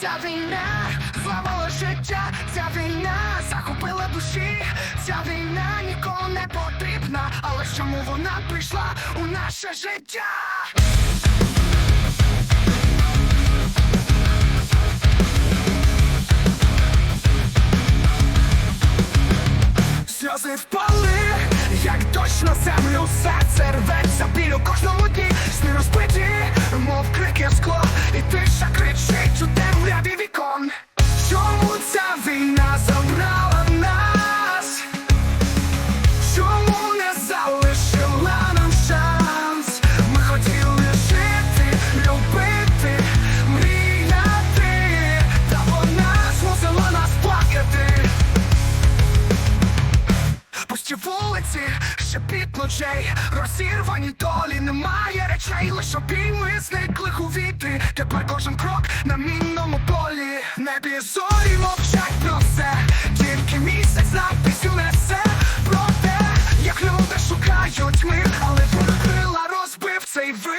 Ця війна зламала життя, ця війна захопила душі, ця війна нікому не потрібна, але чому вона прийшла у наше життя? Сльози впали, як дощ на землю, серце рветься біль кожному дні, сни розбиті, мов крики скло, вулиці, шепіт ночей, розірвані долі, немає речей, лише обійми зниклих у віти. Тепер кожен крок на мінному полі. Небі зорі мовчать про все, тільки місяць нам пісню несе про те, як люди шукають мир, але крила розбив цей вир.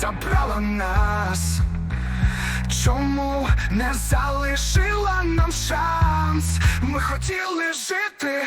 Забрала нас? Чому не залишила нам шанс? Ми хотіли жити,